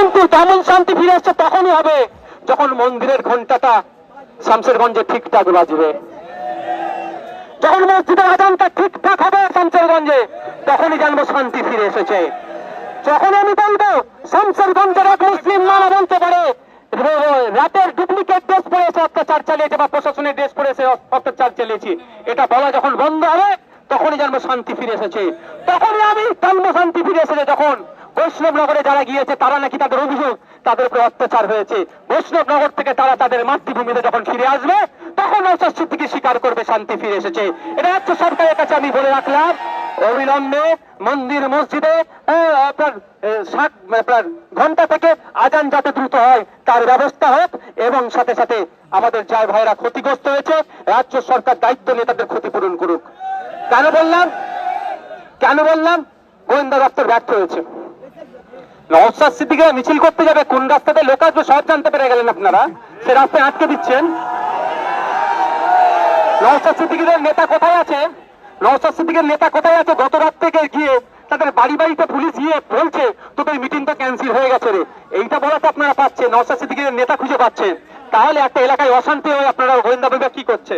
কিন্তু তেমন শান্তি ফিরে আসছে, তখনই হবে। যখন মন্দিরের ঘন্টাটা শামসেরগঞ্জে ঠিকঠাক বাজবে। যখন মসজিদের আজানটা ঠিকঠাক হবে শামসেরগঞ্জে, তখনই জানব শান্তি ফিরে এসেছে। যখন আমি বলব, শামসেরগঞ্জের এক মুসলিম মানা বলতে পারে রাতের ডুপ্লিকেট ড্রেস পরেছে অত্যাচার চালিয়েছে বা প্রশাসনের ড্রেস পরেছে অত্যাচার চালিয়েছি। এটা বলা যখন বন্ধ হবে তখনই জানব শান্তি ফিরে এসেছে। তখনই আমি জানব শান্তি ফিরে এসেছে যখন বৈষ্ণবনগরে যারা গিয়েছে, তারা নাকি তাদের অভিযোগ, তাদের উপরে অত্যাচার হয়েছে। বৈষ্ণবনগর থেকে তারা তাদের মাতৃভূমিতে যখন ফিরে আসবে, তখন সিদ্দিকি স্বীকার করবে, শান্তি ফিরে এসেছে। এটা হচ্ছে সরকারের কাছে আমি বলে রাখলাম। অবিলম্বে মন্দির, মসজিদে আপনার ষাট আপনার, ঘণ্টা থেকে আজান যাতে দ্রুত হয়, তার ব্যবস্থা হোক। এবং সাথে সাথে আমাদের যার ভাইরা ক্ষতিগ্রস্ত হয়েছে। রাজ্য সরকার দায়িত্ব নিয়ে তাদের ক্ষতিপূরণ করুক। কেন বললাম? কেন বললাম? গোয়েন্দা দপ্তর ব্যর্থ হয়েছে। নওসাদ সিদ্দিকে মিছিল করতে যাবে, কোন রাস্তাতে? লোক আসবে সব জানতে পেরে গেলেন আপনারা। সে রাস্তায় আটকে দিচ্ছেন। নওসাদ সিদ্দিকের নেতা কোথায় আছে? নওসাদ সিদ্দিকের নেতা কোথায় আছে? গত রাত থেকে গিয়ে তাদের বাড়ি বাড়িতে পুলিশ গিয়ে বলছে, তোদের মিটিং তো ক্যান্সেল হয়ে গেছে রে। এইটা বলাতে আপনারা পাচ্ছেন নওসাদ সিদ্দিকের নেতা খুঁজে পাচ্ছেন। তাহলে একটা এলাকায় অশান্তি হয়ে আপনারা গোয়েন্দা বিভাগ কি করছে?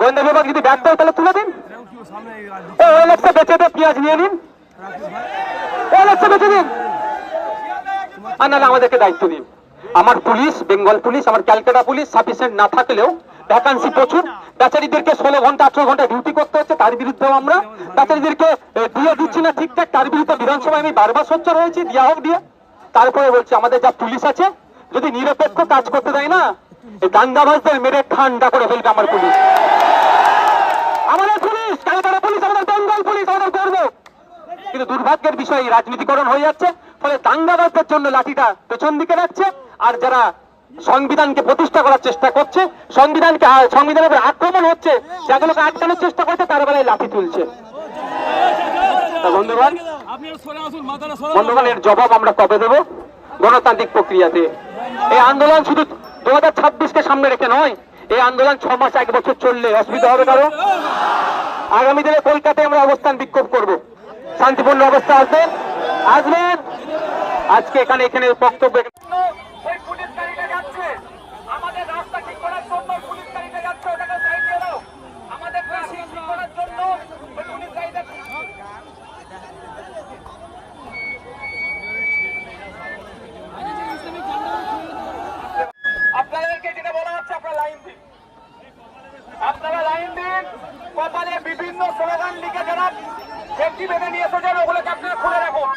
গোয়েন্দা বিভাগ যদি ব্যর্থ হয় তাহলে তুলে দিন। বেঁচে দিয়ে পেঁয়াজ নিয়ে নিন। বেঁচে দিন। আর নাহলে আমাদেরকে দায়িত্ব দিন। আমার পুলিশ, বেঙ্গল পুলিশ, আমার ক্যালকাটা পুলিশ সাফিসিয়েন্ট না থাকলেও ভ্যাকান্সি প্রচুর। বেচারিদেরকে ষোলো ঘণ্টা, আঠারো ঘণ্টা ডিউটি করতে হচ্ছে, তার বিরুদ্ধেও আমরা বেচারিদেরকে দিয়ে দিচ্ছি না ঠিকঠাক। তার বিরুদ্ধে বিধানসভায় আমি বারবার সোচ্চার হয়েছি, দিয়া হোক দিয়ে। তারপরে বলছি, আমাদের যা পুলিশ আছে, যদি নিরপেক্ষ কাজ করতে দেয় না দাঙ্গাবাজদের মেরে ঠান্ডা করে ফেলবে আমার পুলিশ। আমাদের পুলিশ ক্যালকাটা পুলিশ? আমাদের বেঙ্গল পুলিশ, আমাদের গর্ব। কিন্তু দুর্ভাগ্যের বিষয় রাজনীতিকরণ হয়ে যাচ্ছে, ফলে দাঙ্গাবাজদের জন্য লাঠিটা পেছন দিকে রাখছে, আর যারা সংবিধানকে প্রতিষ্ঠা করার চেষ্টা করছে, সংবিধানকে সংবিধানের উপর আক্রমণ হচ্ছে, যেগুলোকে আটকানোর চেষ্টা করছে, তার বেলায় লাঠি তুলছে। বন্ধুগণ, এর জবাব আমরা কবে দেব? গণতান্ত্রিক প্রক্রিয়াতে। এই আন্দোলন শুধু দু হাজার ছাব্বিশকে সামনে রেখে নয়, এই আন্দোলন ছ মাস, এক বছর চললে অসুবিধা হবে কারও? আগামী দিনে কলকাতায় আমরা অবস্থান বিক্ষোভ করব। শান্তিপূর্ণ অবস্থা আসবেন আসবেন। আজকে এখানে এখানে বক্তব্য সেফটি বেঁধে নিয়ে এসে যান ওগুলোকে আপনারা খুলে রাখুন।